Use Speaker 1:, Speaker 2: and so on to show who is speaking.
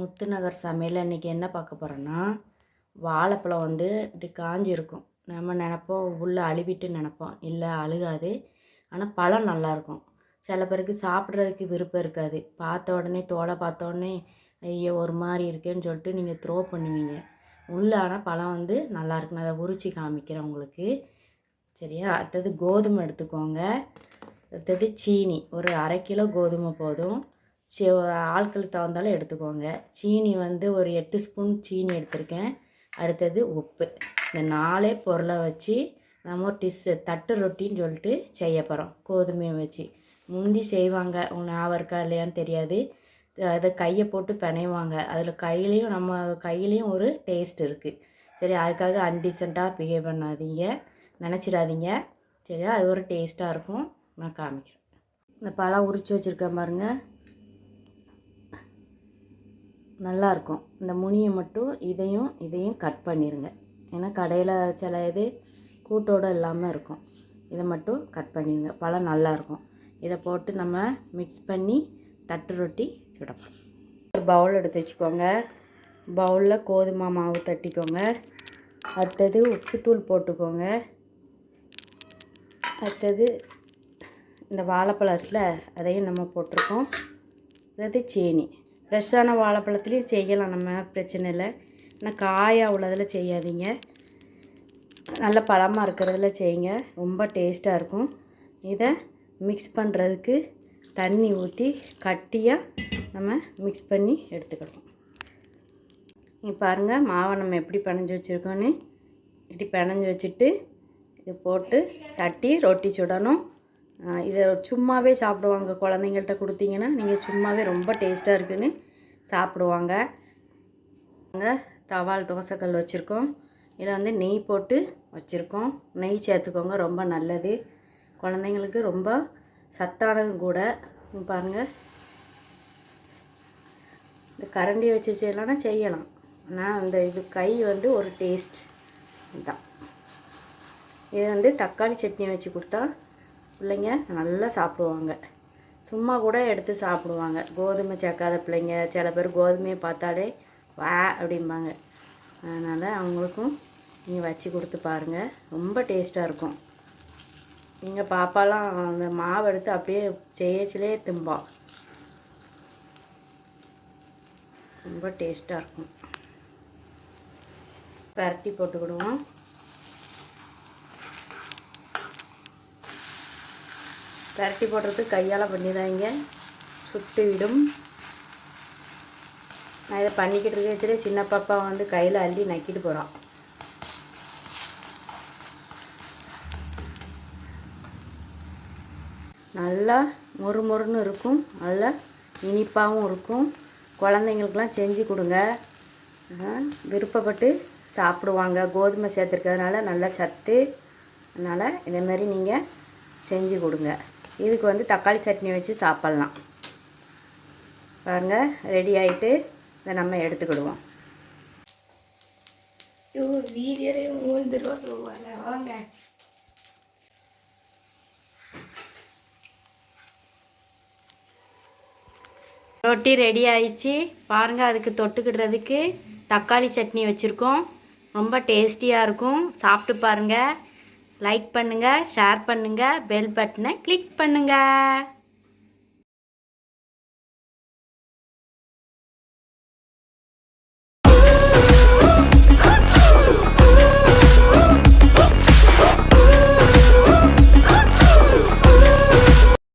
Speaker 1: முத்துநகர் சமையல் இன்றைக்கி என்ன பார்க்க போகிறோன்னா வாழைப்பழம் வந்து இப்படி காஞ்சிருக்கும். நம்ம நினப்போம் உள்ளே அழுவிட்டு நினப்போம். இல்லை அழுகாது. ஆனால் பழம் நல்லாயிருக்கும். சில பேருக்கு சாப்பிட்றதுக்கு விருப்பம் இருக்காது. பார்த்த உடனே தோலை பார்த்த உடனே ஐயோ ஒரு மாதிரி இருக்கேன்னு சொல்லிட்டு நீங்கள் த்ரோ பண்ணுவீங்க. உள்ளே ஆனால் பழம் வந்து நல்லா இருக்கும் நான் அதை உரிச்சி காமிக்கிறேன் உங்களுக்கு. சரியா? அடுத்தது கோதுமை எடுத்துக்கோங்க. அடுத்தது சீனி. ஒரு அரை கிலோ கோதுமை போதும். சி ஆட்கள் தகுந்தாலும் எடுத்துக்கோங்க. சீனி வந்து ஒரு எட்டு ஸ்பூன் சீனி எடுத்திருக்கேன். அடுத்தது உப்பு. இந்த நாலே பொருளை வச்சு நம்ம ஒரு டிஸ் தட்டு ரொட்டின்னு சொல்லிட்டு செய்ய போகிறோம் கோதுமையை வச்சு. முந்தி செய்வாங்க. உங்க ஞாபகம் இருக்கா இல்லையான்னு தெரியாது. அதை கையை போட்டு பிணைவாங்க. அதில் கையிலையும் நம்ம கையிலையும் ஒரு டேஸ்ட் இருக்குது சரி அதுக்காக அன்டீசெண்டாக பிஹேவ் பண்ணாதீங்க. நினச்சிடாதீங்க. சரியா? அது ஒரு டேஸ்ட்டாக இருக்கும். நான் காமிக்கிறேன். இந்த பழம் உரித்து வச்சுருக்கேன் பாருங்கள் நல்லாயிருக்கும். இந்த முனியை மட்டும் இதையும் இதையும் கட் பண்ணிடுங்க ஏன்னா கடையில் சில இது கூட்டோடு இல்லாமல் இருக்கும். இதை மட்டும் கட் பண்ணிடுங்க பழம் நல்லாயிருக்கும். இதை போட்டு நம்ம மிக்ஸ் பண்ணி தட்டு ரொட்டி சுடப்போம். ஒரு பவுல் எடுத்து வச்சுக்கோங்க. பவுலில் கோதுமை மாவு தட்டிக்கோங்க. அடுத்தது உப்புத்தூள் போட்டுக்கோங்க. அடுத்தது இந்த வாழைப்பழம் இருக்குல்ல அதையும் நம்ம போட்டிருக்கோம். அடுத்தது சீனி. ஃப்ரெஷ்ஷான வாழைப்பழத்துலேயும் செய்யலாம். நம்ம பிரச்சனை இல்லை ஆனால் காயாக உள்ளதில் செய்யாதீங்க. நல்ல பழமாக இருக்கிறதுல செய்யுங்க. ரொம்ப டேஸ்ட்டாக இருக்கும். இதை மிக்ஸ் பண்ணுறதுக்கு தண்ணி ஊற்றி கட்டியாக நம்ம மிக்ஸ் பண்ணி எடுத்துக்கணும் நீங்கள் பாருங்கள் மாவை நம்ம எப்படி பிணைஞ்சி வச்சுருக்கோன்னு இப்படி பிணைஞ்சி வச்சுட்டு இது போட்டு தட்டி ரொட்டி சுடணும். இதை சும்மாவே சாப்பிடுவாங்க. குழந்தைங்கள்ட்ட கொடுத்தீங்கன்னா நீங்கள் சும்மாவே ரொம்ப டேஸ்ட்டாக இருக்குன்னு சாப்பிடுவாங்க. நாங்கள் தவால் தோசைக்கல் வச்சுருக்கோம். இதில் வந்து நெய் போட்டு வச்சுருக்கோம். நெய் சேர்த்துக்கோங்க ரொம்ப நல்லது. குழந்தைங்களுக்கு ரொம்ப சத்தானதும் கூட. பாருங்கள் இந்த கரண்டி வச்சு செய்யலாம்னா செய்யலாம். ஆனால் அந்த இது கை வந்து ஒரு டேஸ்ட் தான் இது வந்து தக்காளி சட்னி வச்சு கொடுத்தா பிள்ளைங்க நல்லா சாப்பிடுவாங்க. சும்மா கூட எடுத்து சாப்பிடுவாங்க. கோதுமை சேர்க்காத பிள்ளைங்க சில பேர் கோதுமையை பார்த்தாலே வா அப்படிம்பாங்க. அதனால் அவங்களுக்கும் நீங்கள் வச்சு கொடுத்து பாருங்கள் ரொம்ப டேஸ்ட்டாக இருக்கும். எங்கள் பாப்பாலாம் அந்த மாவு எடுத்து அப்படியே செய்யச்சிலே திம்பா. ரொம்ப டேஸ்ட்டாக இருக்கும். பரட்டி போட்டுக்கிடுவோம். பரட்டி போடுறது கையால் பண்ணிடாங்க சுட்டு விடும். நான் இதை பண்ணிக்கிட்டு இருக்கிறதுலே சின்ன பாப்பா வந்து கையில் அள்ளி நக்கிட்டு போகிறான் நல்லா மொறு மொறுன்னு இருக்கும். நல்லா இனிப்பாகவும் இருக்கும். குழந்தைங்களுக்கெல்லாம் செஞ்சு கொடுங்க. விருப்பப்பட்டு சாப்பிடுவாங்க. கோதுமை சேர்த்துருக்கிறதுனால நல்லா சத்து. அதனால் இதேமாரி நீங்கள் செஞ்சு கொடுங்க. இதுக்கு வந்து தக்காளி சட்னி வச்சு சாப்பிட்லாம். பாருங்கள் ரெடி ஆகிட்டு இதை நம்ம எடுத்துக்கிடுவோம்.
Speaker 2: வாங்க.
Speaker 1: ரொட்டி ரெடி ஆயிடுச்சு. பாருங்கள் அதுக்கு தொட்டுக்கிடுறதுக்கு தக்காளி சட்னி வச்சுருக்கோம். ரொம்ப டேஸ்டியாக இருக்கும். சாப்பிட்டு பாருங்கள் லைக் பண்ணுங்கள் ஷேர் பண்ணுங்கள் பெல் பட்டனை கிளிக் பண்ணுங்கள்